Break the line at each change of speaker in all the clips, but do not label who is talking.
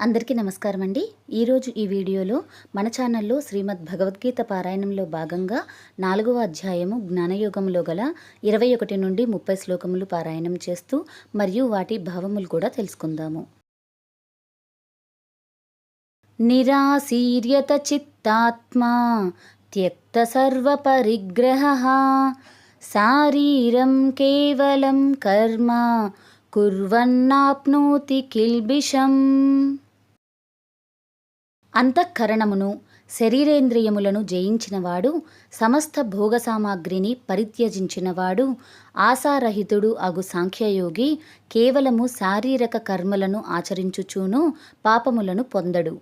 అందరికీ నమస్కారం అండి ఈరోజు ఈ వీడియోలో మన ఛానల్లో శ్రీమద్ భగవద్గీత పారాయణంలో భాగంగా నాలుగవ అధ్యాయము జ్ఞానయోగంలో గల ఇరవై ఒకటి నుండి ముప్పై శ్లోకములు పారాయణం చేస్తూ మరియు వాటి భావములు కూడా తెలుసుకుందాము. నిరాశీర్యత చిత్తాత్మా త్యక్త సర్వపరిగ్రహ శారీరం కేవలం కర్మ కుర్వన్నాప్నోతి కిల్బిషం. అంతఃకరణమును శరీరేంద్రియములను జయించినవాడు సమస్త భోగ సామాగ్రిని పరిత్యజించినవాడు ఆశారహితుడు అగు సాంఖ్యయోగి కేవలము శారీరక కర్మలను ఆచరించుచూను పాపములను పొందడు.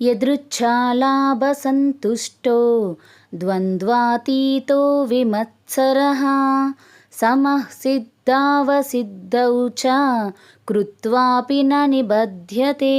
యదృచ్ఛాలాభసంతుష్టో ద్వంద్వాతీతో విమత్సర సమః సిద్ధావసిద్ధౌ చ కృత్వాపి న నిబధ్యతే.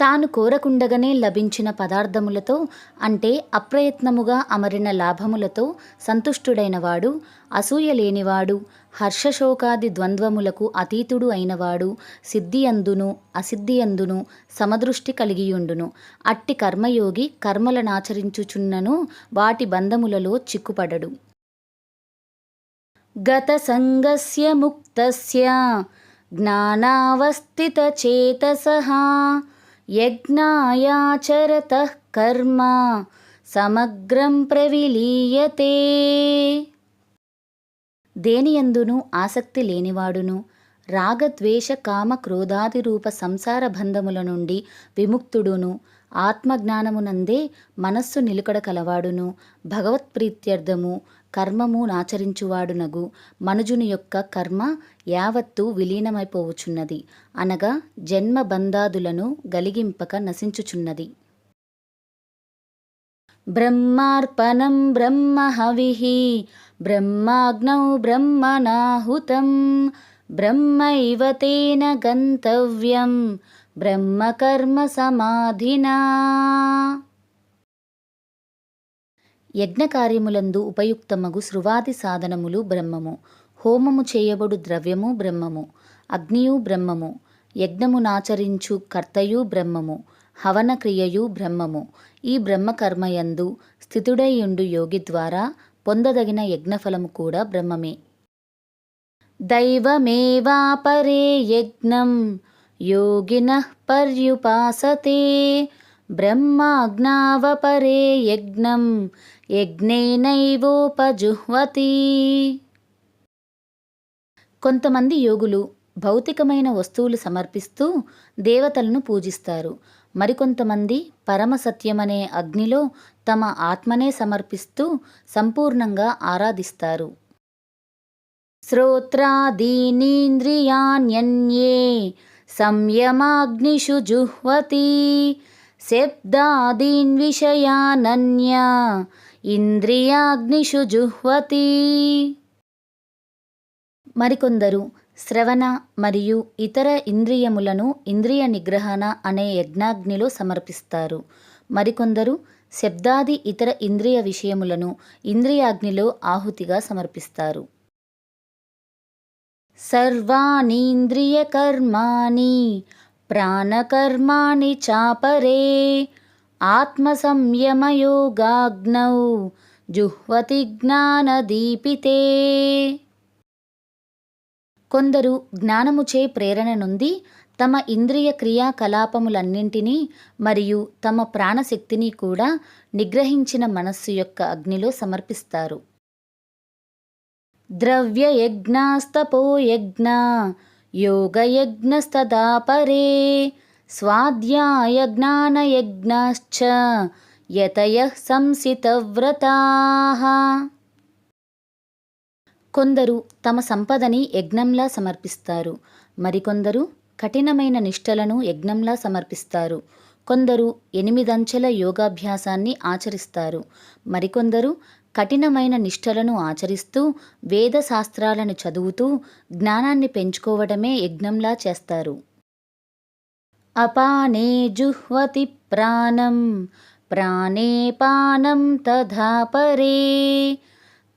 తాను కోరకుండగానే లభించిన పదార్థములతో అంటే అప్రయత్నముగా అమరిన లాభములతో సంతుష్టుడైనవాడు అసూయ లేనివాడు హర్షశోకాది ద్వంద్వములకు అతీతుడు అయినవాడు సిద్ధియందును అసిద్ధియందును సమదృష్టి కలిగియుండును. అట్టి కర్మయోగి కర్మలనాచరించుచున్నను వాటి బంధములలో చిక్కుపడడు. గత సంగస్య ముక్తస్య జ్ఞానావస్థితచేతసః యజ్ఞాయాచరతః కర్మ సమగ్రం ప్రవిలీయతే. దేనియందును ఆసక్తి లేనివాడును రాగద్వేష కామ క్రోధాది రూప సంసార బంధముల నుండి విముక్తుడును ఆత్మజ్ఞానమునందే మనస్సు నిలుకడ కలవాడును భగవత్ప్రీత్యర్థము కర్మము నాచరించువాడునగు మనుజుని యొక్క కర్మ యావత్తు విలీనమైపోవుచున్నది. అనగా జన్మ బంధాదులను గలిగింపక నశించుచున్నది. బ్రహ్మార్పణం బ్రహ్మహవిః బ్రహ్మాగ్నౌ బ్రహ్మణాహుతం బ్రహ్మైవ తేన గంతవ్యం. బ్రహ్మకర్మ సమాధినా. యజ్ఞకార్యములందు ఉపయుక్తమగు శృవాది సాధనములు బ్రహ్మము. హోమము చేయబడు ద్రవ్యము బ్రహ్మము. అగ్నియు బ్రహ్మము. యజ్ఞమునాచరించు కర్తయు బ్రహ్మము. హవన క్రియయు బ్రహ్మము. ఈ బ్రహ్మకర్మయందు స్థితుడైయుండు యోగి ద్వారా పొందదగిన యజ్ఞఫలము కూడా బ్రహ్మమే. దైవమేవాపరే యజ్ఞం. యోగిన పర్యుపాసతే. బ్రహ్మాజ్ఞావపరే యజ్ఞం యజ్ఞేనైవోపజుహ్వతి. కొంతమంది యోగులు భౌతికమైన వస్తువులు సమర్పిస్తూ దేవతలను పూజిస్తారు. మరికొంతమంది పరమసత్యమనే అగ్నిలో తమ ఆత్మనే సమర్పిస్తూ సంపూర్ణంగా ఆరాధిస్తారు. శ్రోత్రాదీనీంద్రియాణ్యన్యే సంయమాగ్నిషు జుహ్వతి. శబ్దాదీన్ విషయానన్య ఇంద్రియాగ్నిషు జుహ్వతి. మరికొందరు శ్రవణ మరియు ఇతర ఇంద్రియములను ఇంద్రియ నిగ్రహణ అనే యజ్ఞాగ్నిలో సమర్పిస్తారు. మరికొందరు శబ్దాది ఇతర ఇంద్రియ విషయములను ఇంద్రియాగ్నిలో ఆహుతిగా సమర్పిస్తారు. సర్వాణీంద్రియకర్మాణి ప్రాణకర్మాణి చాపరే. ఆత్మసంయమయోగాగ్నౌ జుహ్వతి జ్ఞానదీపితే. కొందరు జ్ఞానముచే ప్రేరణ నుండి తమ ఇంద్రియ క్రియాకలాపములన్నింటినీ మరియు తమ ప్రాణశక్తిని కూడా నిగ్రహించిన మనస్సు యొక్క అగ్నిలో సమర్పిస్తారు. ద్రవ్యయజ్ఞాస్తపోయజ్ఞ యోగయజ్ఞస్తదా పరే స్వాధ్యాయజ్ఞానయజ్ఞాశ్చ యతయ సంసితవ్రతాః కొందరు తమ సంపదని యజ్ఞంలా సమర్పిస్తారు. మరికొందరు కఠినమైన నిష్టలను యజ్ఞంలా సమర్పిస్తారు. కొందరు ఎనిమిదంచెల యోగాభ్యాసాన్ని ఆచరిస్తారు. మరికొందరు కఠినమైన నిష్టలను ఆచరిస్తూ వేద శాస్త్రాలను చదువుతూ జ్ఞానాన్ని పెంచుకోవడమే యజ్ఞంలా చేస్తారు. అపానే జుహ్వతి ప్రాణం ప్రాణే పానం తథా పరే.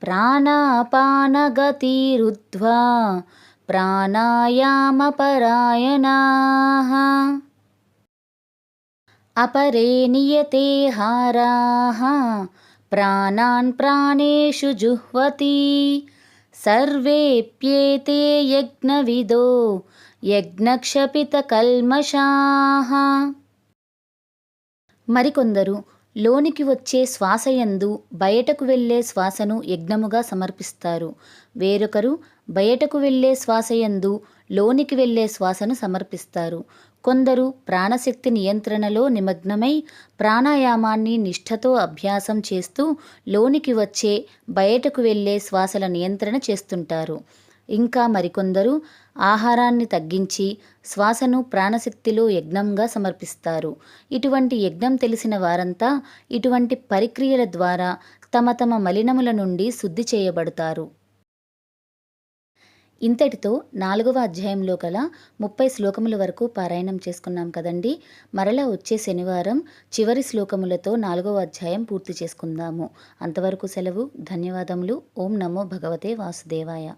ప్రాణాపానగతిరుద్ధ్వా ప్రాణాయామపరాయణ. अपरे नियते हाराः प्राणान् प्राणेषु जुह्वति सर्वेऽप्येते यज्ञविदो యజ్ఞక్షపితకల్మషాః మరికొందరు లోనికి వచ్చే శ్వాసయందు బయటకు వెళ్ళే శ్వాసను యజ్ఞముగా సమర్పిస్తారు వేరొకరు బయటకు వెళ్ళే శ్వాసయందు లోనికి వెళ్ళే శ్వాసను సమర్పిస్తారు కొందరు ప్రాణశక్తి నియంత్రణలో నిమగ్నమై ప్రాణాయామాన్ని నిష్ఠతో అభ్యాసం చేస్తూ లోనికి వచ్చే బయటకు వెళ్ళే శ్వాసల నియంత్రణ చేస్తుంటారు. ఇంకా మరికొందరు ఆహారాన్ని తగ్గించి శ్వాసను ప్రాణశక్తిలో యజ్ఞంగా సమర్పిస్తారు. ఇటువంటి యజ్ఞం తెలిసిన వారంతా ఇటువంటి పరిక్రియల ద్వారా తమ తమ మలినముల నుండి శుద్ధి చేయబడతారు. ఇంతటితో నాలుగవ అధ్యాయంలో గల ముప్పై శ్లోకముల వరకు పారాయణం చేసుకున్నాం కదండి. మరలా వచ్చే శనివారం చివరి శ్లోకములతో నాలుగవ అధ్యాయం పూర్తి చేసుకుందాము. అంతవరకు సెలవు ధన్యవాదములు. ఓం నమో భగవతే వాసుదేవాయ.